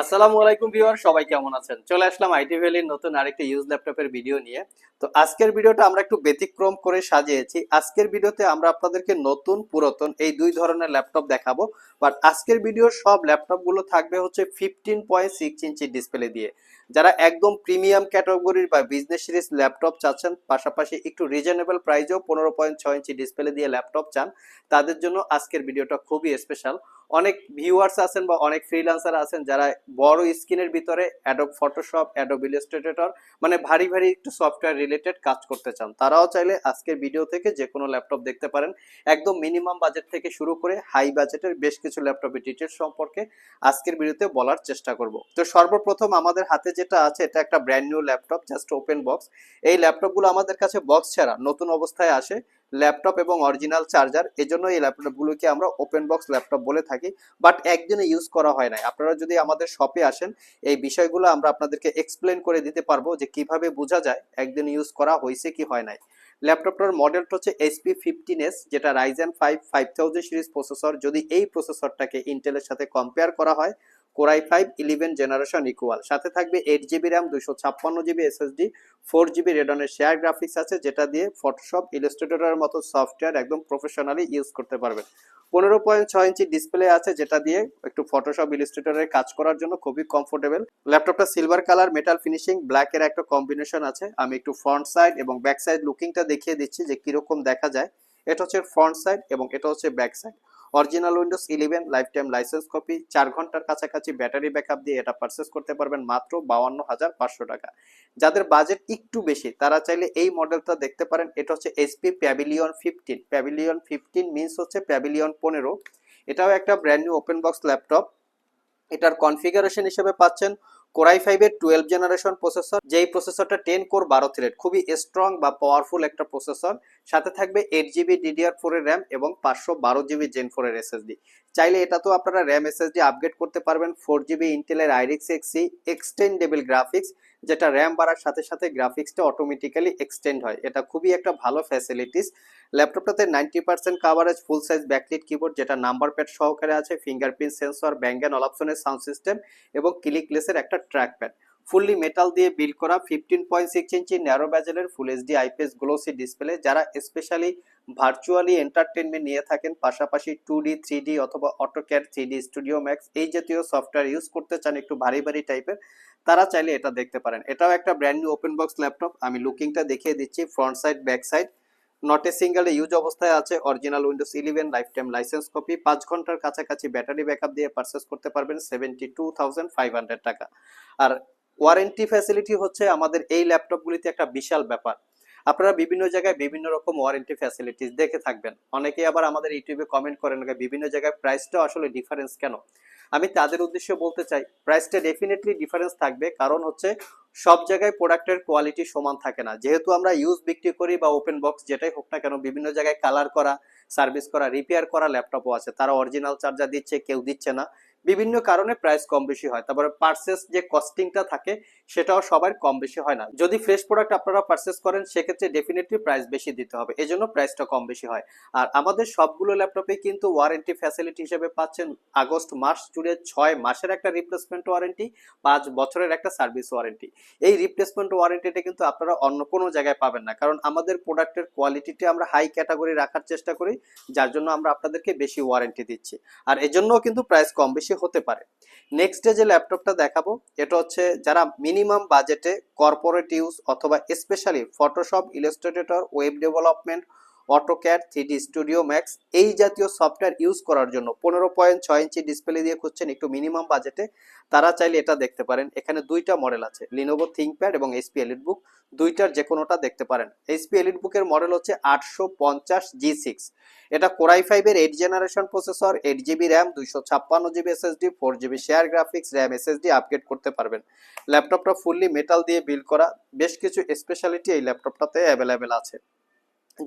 আসসালামু আলাইকুম ভিউয়ার, সবাই কেমন আছেন? চলে আসলাম আইটি ভ্যালির নতুন আরেকটি ইউজ ল্যাপটপের ভিডিও নিয়ে। তো আজকের ভিডিওটা আমরা একটু ব্যতিক্রম করে সাজিয়েছি। আজকের ভিডিওতে আমরা আপনাদেরকে নতুন, পুরাতন এই দুই ধরনের ল্যাপটপ দেখাবো। বাট আজকের সব ল্যাপটপগুলো থাকবে হচ্ছে fifteen point six inch display দিয়ে। যারা একদম প্রিমিয়াম ক্যাটাগরির বা বিজনেস সিরিজ ল্যাপটপ চাচ্ছেন, পাশাপাশি একটু রিজনেবল প্রাইজেও পনেরো পয়েন্ট ছয় ইঞ্চি ডিসপ্লে দিয়ে ল্যাপটপ চান, তাদের জন্য আজকের ভিডিওটা খুবই স্পেশাল। অনেক ভিউয়ার্স আছেন বা অনেক ফ্রিল্যান্সার আছেন যারা বড় স্ক্রিনের ভিতরে অ্যাডোব ফটোশপ অ্যাডোব ইলাস্ট্রেটর মানে ভারী ভারী একটু সফটওয়্যার রিলেটেড কাজ করতে চান। তারাও চাইলে আজকের ভিডিও থেকে যে কোনো ল্যাপটপ দেখতে পারেন। একদম মিনিমাম বাজেট থেকে শুরু করে হাই বাজেটের বেশ কিছু ল্যাপটপের ডিটেলস সম্পর্কে আজকের ভিডিওতে বলার চেষ্টা করব। তো সর্বপ্রথম আমাদের হাতে যেটা আছে, এটা একটা brand new laptop just open box এই ল্যাপটপগুলো আমাদের কাছে বক্স ছাড়া নতুন অবস্থায় আসে। ল্যাপটপ এবং অরিজিনাল চার্জার এজন্য এই ল্যাপটপগুলোকে আমরা ওপেন বক্স ল্যাপটপ বলে থাকি বাট একদিনে ইউজ করা হয় না আপনারা যদি আমাদের শপে আসেন, এই বিষয়গুলো আমরা আপনাদেরকে এক্সপ্লেন করে দিতে পারব যে কীভাবে বোঝা যায় একদিন ইউজ করা হয়েছে কি হয় নাই। ল্যাপটপটার মডেলটা হচ্ছে এইচপি ফিফটিন এস যেটা Ryzen five five thousand series processor যদি এই প্রসেসরটাকে ইন্টেলের সাথে কম্পেয়ার করা হয় core i five, eleven generation equal সাথে থাকবে এইট জিবি র্যাম দুশো ছাপ্পান্ন জিবি এসএসডি ফোর জিবি রেডনের শেয়ার গ্রাফিক্স আছে, যেটা দিয়ে ফটোশপ ইলাস্ট্রেটরের মতো সফটওয়্যার একদম প্রফেশনালি ইউজ করতে পারবেন। পনেরো পয়েন্ট ছয় ইঞ্চি ডিসপ্লে আছে, যেটা দিয়ে একটু ফটোশপ ইলাস্ট্রেটরের কাজ করার জন্য খুবই কমফোর্টেবল ল্যাপটপটা silver colour metal finishing black এর একটা কম্বিনেশন আছে। আমি একটু ফ্রন্ট সাইড এবং ব্যাক সাইড লুকিংটা দেখিয়ে দিচ্ছি যে কীরকম দেখা যায়। এটা হচ্ছে ফ্রন্ট সাইড এবং এটা হচ্ছে back side original Windows eleven life time licence copy চার ঘণ্টার কাছাকাছি ব্যাটারি ব্যাকআপ দিয়ে এটা পারচেস করতে পারবেন মাত্র বাউান্ন হাজার পাঁচশো টাকা। যাদের বাজেট একটু বেশি, তারা চাইলে এই মডেলটা দেখতে পারেন। এটা হচ্ছে SP pavilion fifteen pavilion fifteen means হচ্ছে প্যাভিলিয়ন পনেরো। এটাও একটা brand new open box laptop এটার কনফিগারেশন হিসেবে পাচ্ছেন কোরাই ফাইভের টুয়েলভ জেনারেশন প্রসেসর, যেই প্রসেসরটা টেন কোর বারো থ্রেড, খুবই স্ট্রং বা পাওয়ারফুল একটা প্রসেসর। সাথে থাকবে এইট জিবি ডিডিআর ফোরের র্যাম এবং পাঁচশো বারো জিবি জেন ফোরের এসএসডি চাইলে এটা তো আপনারা র্যাম এসএসডি আপগ্রেড করতে পারবেন ফোর জিবি ইন্টেলের Iris X XE extendable graphics যেটা র্যাম বাড়ার সাথে সাথে গ্রাফিক্সটা অটোমেটিক্যালি এক্সটেন্ড হয়। এটা খুবই একটা ভালো facilities ল্যাপটপটাতে ninety percent coverage full size backlit keyboard যেটা নাম্বার প্যাড সহকারে আছে ফিঙ্গারপ্রিন্ট সেন্সর ব্যাঙ্গান অলাপশনের সাউন্ড সিস্টেম এবং ক্লিকলেসের একটা ট্র্যাক প্যাড ফুললি মেটাল দিয়ে বিল্ড করা fifteen point six inch narrow ব্যাজেলের full HD IPS glossy display যারা স্পেশালি ভার্চুয়ালি এন্টারটেনমেন্ট নিয়ে থাকেন, পাশাপাশি টু ডি থ্রি ডি অথবা AutoCAD three D studio max এই জাতীয় সফটওয়্যার ইউজ করতে চান একটু ভারী ভারী টাইপের তারা চাইলে এটা দেখতে পারেন। এটাও একটা brand new open box laptop আমি লুকিংটা দেখিয়ে দিচ্ছি front side back side not a single use অবস্থায় আছে original Windows eleven life time licence copy পাঁচ ঘণ্টার কাছাকাছি ব্যাটারি ব্যাকআপ দিয়ে পারচেস করতে পারবেন seventy two thousand five hundred টাকা। আর ওয়ারেন্টি ফ্যাসিলিটি হচ্ছে আমাদের এই ল্যাপটপগুলিতে একটা বিশাল ব্যাপার। আপনারা বিভিন্ন জায়গায় বিভিন্ন রকম ওয়ারেন্টি ফ্যাসিলিটিস দেখে থাকবেন। অনেকেই আবার আমাদের ইউটিউবে কমেন্ট করেন বিভিন্ন জায়গায় প্রাইসটা আসলে ডিফারেন্স কেন? আমি তাদের উদ্দেশ্যে বলতে চাই প্রাইসটা ডেফিনেটলি ডিফারেন্স থাকবে। কারণ হচ্ছে সব জায়গায় প্রোডাক্টের কোয়ালিটি সমান থাকে না। যেহেতু আমরা ইউজ বিক্রি করি বা ওপেন বক্স যেটাই হোক না কেন, বিভিন্ন জায়গায় কালার করা সার্ভিস করা রিপেয়ার করা ল্যাপটপও আছে। তারা অরিজিনাল চার্জার দিচ্ছে, কেউ দিচ্ছে না। বিভিন্ন কারণে প্রাইস কম বেশি হয়। তারপরে পার্সেস যে কস্টিংটা থাকে, সেটাও সবার কম বেশি হয় না। যদি ফ্রেশ প্রোডাক্ট আপনারা পার্সেস করেন, সেক্ষেত্রে ডেফিনেটলি প্রাইস বেশি দিতে হবে। এজন্য প্রাইসটা কম বেশি হয়। আর আমাদের সবগুলো ল্যাপটপে কিন্তু ওয়ারেন্টি ফ্যাসিলিটি হিসেবে পাচ্ছেন। আগস্ট মাস জুড়ে ছয় মাসের একটা রিপ্লেসমেন্ট ওয়ারেন্টি পাঁচ বছরের একটা সার্ভিস ওয়ারেন্টি এই রিপ্লেসমেন্ট ওয়ারেন্টিটা কিন্তু আপনারা অন্য কোনো জায়গায় পাবেন না। কারণ আমাদের প্রোডাক্টের কোয়ালিটিটা আমরা হাই ক্যাটাগরি রাখার চেষ্টা করি, যার জন্য আমরা আপনাদেরকে বেশি ওয়ারেন্টি দিচ্ছি। আর এজন্যও কিন্তু প্রাইস কম বেশি হতে পারে। নেক্সট ডে যে ল্যাপটপটা দেখাবো, এটা হচ্ছে যারা মিনিমাম বাজেটে কর্পোরেট ইউজ অথবা specially Photoshop Illustrator web development AutoCAD three studio max এই জাতীয় সফটওয়্যার ইউজ করার জন্য পনেরো পয়েন্ট ছয় ইঞ্চি ডিসপ্লে দিয়ে খুঁজছেন একটু মিনিমাম বাজেটে তারা চাইলে এটা দেখতে পারেন। এখানে দুইটা মডেল আছে লিনোভো থিঙ্কপ্যাড এবং এইচপি এলিট বুক দুইটার যে কোনোটা দেখতে পারেন। এইচপি এলিট বুকের মডেল হচ্ছে আটশো পঞ্চাশ জি সিক্স এটা কোরাই ফাইভের eight generation processor eight GB RAM দুইশো ছাপ্পান্ন GB SSD four GB share graphics RAM SSD upgrade করতে পারবেন। ল্যাপটপটা ফুললি মেটাল দিয়ে বিল্ড করা। বেশ কিছু স্পেশালিটি এই ল্যাপটপটাতে অ্যাভেলেবেল আছে।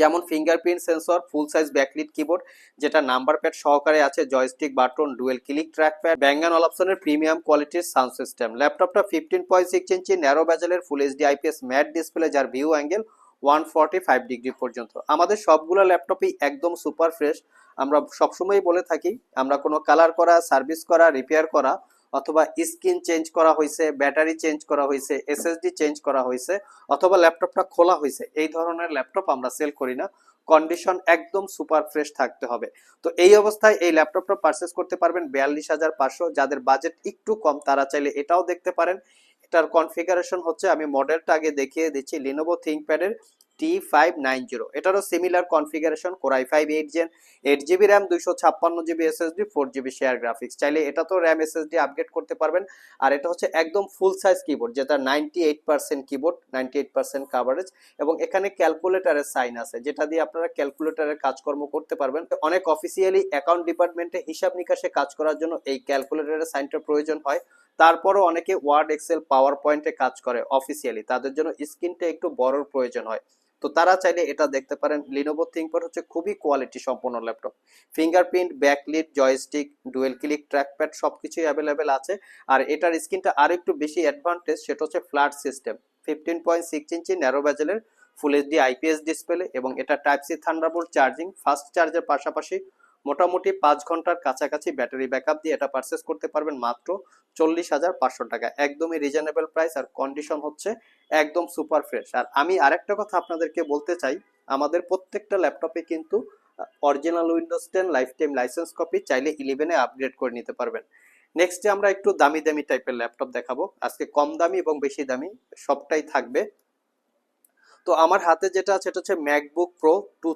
যেমন fingerprint sensor full size backlit keyboard যেটা নাম্বার প্যাড সহকারে আছে joystick button dual click track pad Bang and all অপশনের প্রিমিয়াম কোয়ালিটির সাউন্ড সিস্টেম ল্যাপটপটা fifteen point six inch narrow ব্যাজেলের full HD IPS matte display যার view angle one forty five degree পর্যন্ত। আমাদের সবগুলো ল্যাপটপই একদম সুপার ফ্রেশ আমরা সবসময়ই বলে থাকি, আমরা কোনো কালার করা সার্ভিস করা রিপেয়ার করা অথবা স্ক্রিন চেঞ্জ করা হয়েছে, ব্যাটারি চেঞ্জ করা হয়েছে এসএসডি চেঞ্জ করা হয়েছে, অথবা ল্যাপটপটা খোলা হয়েছে, এই ধরনের ল্যাপটপ আমরা সেল করি না। কন্ডিশন একদম সুপার ফ্রেশ থাকতে হবে। তো এই অবস্থায় এই ল্যাপটপটা পারচেস করতে পারবেন বিয়াল্লিশ হাজার পাঁচশো। যাদের বাজেট একটু কম, তারা চাইলে এটাও দেখতে পারেন। এটার কনফিগারেশন হচ্ছে, আমি মডেলটা আগে দেখিয়ে দিচ্ছি লিনোভো থিঙ্কপ্যাডের টি ফাইভ নাইন জিরো এটারও similar configuration core i five eight gen eight GB RAM দুইশো ছাপ্পান্ন GB SSD four GB share graphics চাইলে এটা তো র্যাম এসএসডি আপগ্রেড করতে পারবেন। আর এটা হচ্ছে একদম ফুল সাইজ কিবোর্ড যেটা ninety eight percent keyboard ninety eight percent coverage এবং এখানে ক্যালকুলেটারের সাইন আছে, যেটা দিয়ে আপনারা ক্যালকুলেটারের কাজকর্ম করতে পারবেন। অনেক অফিসিয়ালি অ্যাকাউন্ট ডিপার্টমেন্টে হিসাব নিকাশে কাজ করার জন্য এই ক্যালকুলেটারের সাইনটার প্রয়োজন হয়। তারপরও অনেকে ওয়ার্ড এক্সেল পাওয়ার পয়েন্টে কাজ করে অফিসিয়ালি তাদের জন্য স্ক্রিনটা একটু বড়র প্রয়োজন হয়। তো তারা চাইলে এটা দেখতে পারেন। লিনোভো থিঙ্কপ্যাড হচ্ছে খুবই কোয়ালিটি সম্পন্ন laptop fingerprint backlit joystick dual click trackpad সবকিছুই অ্যাভেলেবেল আছে। আর এটার স্ক্রিনটা আরও একটু বেশি অ্যাডভান্টেজ সেটা হচ্ছে flat system fifteen point six inch narrow ব্যাজেলের full HD IPS display এবং এটা type C Thunderbolt charging fast চার্জের পাশাপাশি মোটামুটি পাঁচ ঘণ্টার কাছাকাছি ব্যাটারি ব্যাকআপ দিয়ে এটা পারচেস করতে পারবেন মাত্র চল্লিশ হাজার পাঁচশো টাকা। একদমই রিজনেবল প্রাইস আর কন্ডিশন হচ্ছে একদম সুপার ফ্রেশ আর আমি আরেকটা কথা আপনাদেরকে বলতে চাই, আমাদের প্রত্যেকটা ল্যাপটপে কিন্তু original Windows ten life time licence copy চাইলে ইলেভেনে আপগ্রেড করে নিতে পারবেন। নেক্সটে আমরা একটু দামি দামি টাইপের ল্যাপটপ দেখাবো। আজকে কম দামি এবং বেশি দামি সবটাই থাকবে। তো আমার হাতে যেটা আছে, এটা হচ্ছে ম্যাকবুক প্রো টু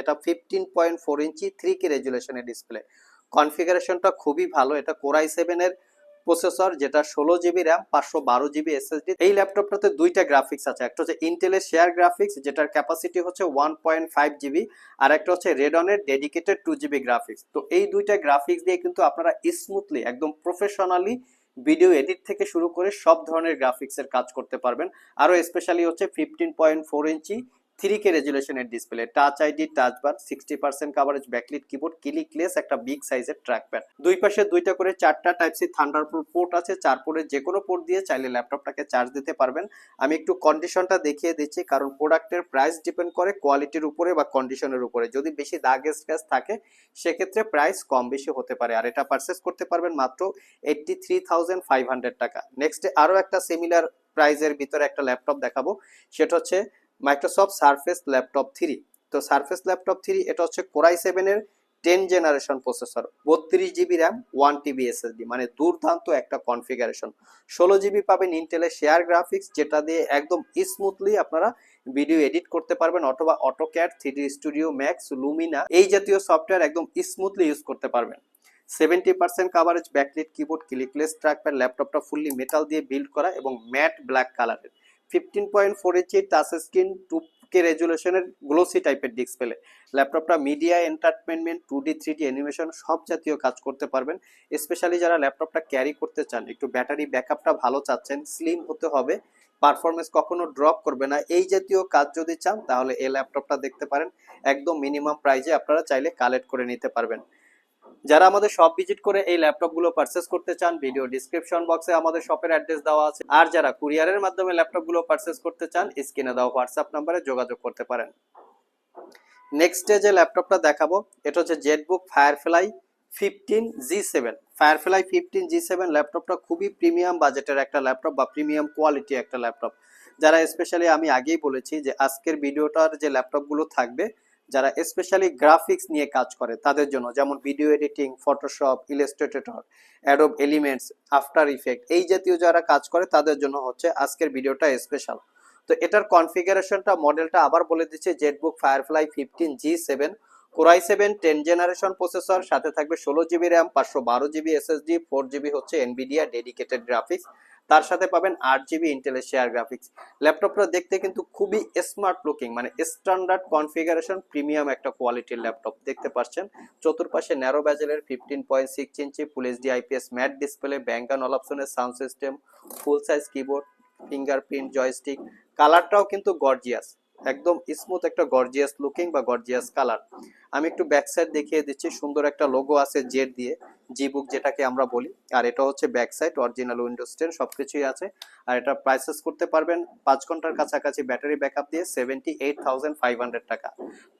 এটা fifteen point four inch three K রেজুলেশনের display কনফিগারেশনটা খুবই ভালো। এটা কোরাই সেভেনের প্রসেসর যেটা ষোলো জিবি র্যাম পাঁচশো বারো জিবি এসএসডি এই ল্যাপটপটাতে দুইটা গ্রাফিক্স আছে। একটা হচ্ছে ইন্টেলের শেয়ার গ্রাফিক্স যেটার ক্যাপাসিটি হচ্ছে ওয়ান পয়েন্ট ফাইভ জিবি আর একটা হচ্ছে রেডনের ডেডিকেটেড টু জিবি গ্রাফিক্স তো এই দুইটা গ্রাফিক্স দিয়ে কিন্তু আপনারা স্মুথলি একদম প্রফেশনালি ভিডিও এডিট থেকে শুরু করে সব ধরনের গ্রাফিক্সের কাজ করতে পারবেন। আরও স্পেশালি হচ্ছে fifteen point four inch three K রেজুলেশনের display touch ID touch bar sixty percent coverage backlit keyboard clickless একটা বিগ সাইজের ট্র্যাকপ্যাড দুই পাশে দুইটা করে চারটা টাইপ সি থান্ডারপুল পোর্ট আছে, চার পোর্টের যে কোনো পোর্ট দিয়ে চাইলে ল্যাপটপটাকে চার্জ দিতে পারবেন। আমি একটু কন্ডিশনটা দেখিয়ে দিচ্ছি, কারণ প্রোডাক্টের প্রাইস ডিপেন্ড করে কোয়ালিটির উপরে বা কন্ডিশনের উপরে। যদি বেশি দাগ স্ক্র্যাচ থাকে, সেক্ষেত্রে প্রাইস কম বেশি হতে পারে। আর এটা পারচেস করতে পারবেন মাত্র eighty three thousand five hundred টাকা নেক্সট আরও একটা সিমিলার প্রাইজের ভিতরে একটা ল্যাপটপ দেখাবো। সেটা হচ্ছে মাইক্রোসফট সারফেস ল্যাপটপ থ্রি তো সারফেস ল্যাপটপ থ্রি এটা হচ্ছে কোরাই সেভেনের টেন জেনারেশন প্রসেসর বত্রিশ GB RAM one TB SSD মানে দুর্দান্ত একটা কনফিগারেশন ষোলো জিবি পাবেন ইন্টেলের শেয়ার গ্রাফিক্স যেটা দিয়ে একদম স্মুথলি আপনারা ভিডিও এডিট করতে পারবেন, অথবা AutoCAD three studio max Lumina এই জাতীয় সফটওয়্যার একদম স্মুথলি ইউজ করতে পারবেন। Seventy percent coverage backlit keyboard clickless trackpad ল্যাপটপটা ফুললি মেটাল দিয়ে বিল্ড করা এবং ম্যাট ব্ল্যাক কালারের fifteen point four inch touch screen two K রেজুলেশনের glossy টাইপের ডিসপ্লে ল্যাপটপটা media entertainment two D three D animation সব জাতীয় কাজ করতে পারবেন। স্পেশালি যারা ল্যাপটপটা ক্যারি করতে চান, একটু ব্যাটারি ব্যাকআপটা ভালো চাচ্ছেন স্লিম হতে হবে পারফরমেন্স কখনো ড্রপ করবে না। এই জাতীয় কাজ যদি চান, তাহলে এই ল্যাপটপটা দেখতে পারেন। একদম মিনিমাম প্রাইজে আপনারা চাইলে কালেক্ট করে নিতে পারবেন। যারা আমাদের শপ ভিজিট করে এই ল্যাপটপগুলো পারচেস করতে চান ভিডিও ডিসক্রিপশন বক্সে আমাদের শপের অ্যাড্রেস দেওয়া আছে। আর যারা কুরিয়ারের মাধ্যমে ল্যাপটপগুলো পারচেস করতে চান স্ক্রিনে দেওয়া হোয়াটসঅ্যাপ নাম্বারে যোগাযোগ করতে পারেন। নেক্সট যে ল্যাপটপটা দেখাবো, এটা হচ্ছে ZBook Firefly fifteen G seven Firefly fifteen G seven ল্যাপটপটা খুবই প্রিমিয়াম বাজেটের একটা ল্যাপটপ বা প্রিমিয়াম কোয়ালিটি একটা ল্যাপটপ যারা স্পেশালি আমি আগেই বলেছি যে আজকের ভিডিওটার যে ল্যাপটপগুলো থাকবে যারা স্পেশালি গ্রাফিক্স নিয়ে কাজ করে, তাদের জন্য যেমন video editing Photoshop Illustrator Adobe Elements After Effect এই জাতীয় যারা কাজ করে, তাদের জন্য হচ্ছে আজকের ভিডিওটা স্পেশাল তো এটার কনফিগারেশনটা মডেলটা আবার বলে দিচ্ছে ZBook Firefly fifteen G seven core i seven ten generation processor সাথে থাকবে ষোলো জিবি র্যাম পাঁচশো বারো জিবি এসএসডি ফোর জিবি হচ্ছে এনবিডিয়া ডেডিকেটেড গ্রাফিক্স তার সাথে পাবেন আট জিবি ইন্টেলের শেয়ার গ্রাফিক্স ল্যাপটপটা দেখতে কিন্তু খুবই স্মার্ট লুকিং মানে স্ট্যান্ডার্ড কনফিগারেশন প্রিমিয়াম একটা কোয়ালিটির ল্যাপটপ। দেখতে পাচ্ছেন, চতুর্পাশে narrow ব্যাজেলের fifteen point six inch full HD IPS matte display Bang and অপশনের sound system full size keyboard fingerprint joystick কালারটাও কিন্তু গর্জিয়াস একদম স্মুথ একটা গর্জিয়াস লুকিং বা গর্জিয়াস কালার আমি একটু ব্যাক সাইড দেখিয়ে দিচ্ছি, সুন্দর একটা লোগো আছে জেড দিয়ে জি বুক যেটাকে আমরা বলি। আর এটা হচ্ছে back side original Windows ten সবকিছুই আছে। আর এটা প্রাইসেস করতে পারবেন পাঁচ ঘণ্টার কাছাকাছি ব্যাটারি ব্যাকআপ দিয়ে seventy eight thousand five hundred টাকা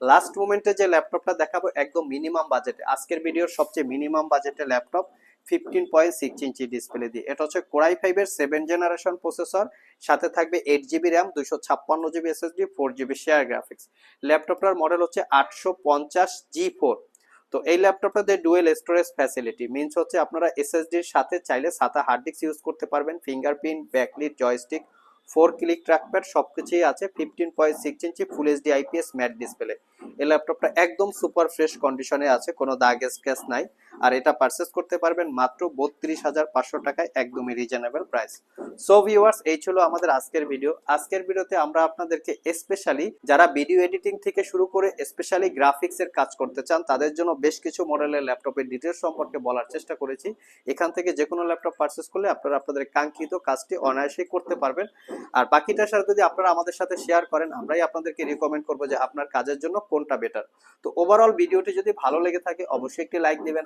লাস্ট মোমেন্টে যে ল্যাপটপটা দেখাবো, একদম মিনিমাম বাজেটে আজকের ভিডিওর সবচেয়ে মিনিমাম বাজেটে laptop fifteen point six inch display দিয়ে। এটা হচ্ছে কোরাই ফাইভের সেভেন জেনারেশন প্রসেসর সাথে থাকবে এইট জিবি র্যাম দুশো ছাপ্পান্ন GB SSD four GB share graphics ল্যাপটপটার model হচ্ছে আটশো পঞ্চাশ জি ফোর তো এই ল্যাপটপটাতে ডুয়েল স্টোরেজ ফ্যাসিলিটি মিনস হচ্ছে আপনারা এসএসডির সাথে চাইলে সাথে হার্ড ডিস্ক ইউজ করতে পারবেন fingerprint backlit joystick four click trackpad সবকিছুই আছে fifteen point six inch full HD IPS matte display এই ল্যাপটপটা একদম সুপার ফ্রেশ কন্ডিশনে আছে, কোনো দাগ স্ক্র্যাচ নাই। আর এটা পারচেস করতে পারবেন মাত্র বত্রিশ হাজার পাঁচশো টাকায় একদমই রিজনেবল প্রাইস সো ভিউয়ার্স এই ছিল আমাদের আজকের ভিডিও আজকের ভিডিওতে আমরা আপনাদেরকে স্পেশালি যারা ভিডিও এডিটিং থেকে শুরু করে স্পেশালি গ্রাফিক্স এর কাজ করতে চান, তাদের জন্য বেশ কিছু মডেলের ল্যাপটপের ডিটেলস সম্পর্কে বলার চেষ্টা করেছি। এখান থেকে যে কোনো ল্যাপটপ পারচেস করলে আপনারা আপনাদের কাঙ্ক্ষিত কাজটি অনায়াসেই করতে পারবেন। আর বাকিটার সাথে যদি আপনারা আমাদের সাথে শেয়ার করেন, আমরাই আপনাদেরকে রিকমেন্ড করব যে আপনার কাজের জন্য কোনটা বেটার তো ওভারঅল ভিডিওটি যদি ভালো লেগে থাকে, অবশ্যই একটি লাইক দিবেন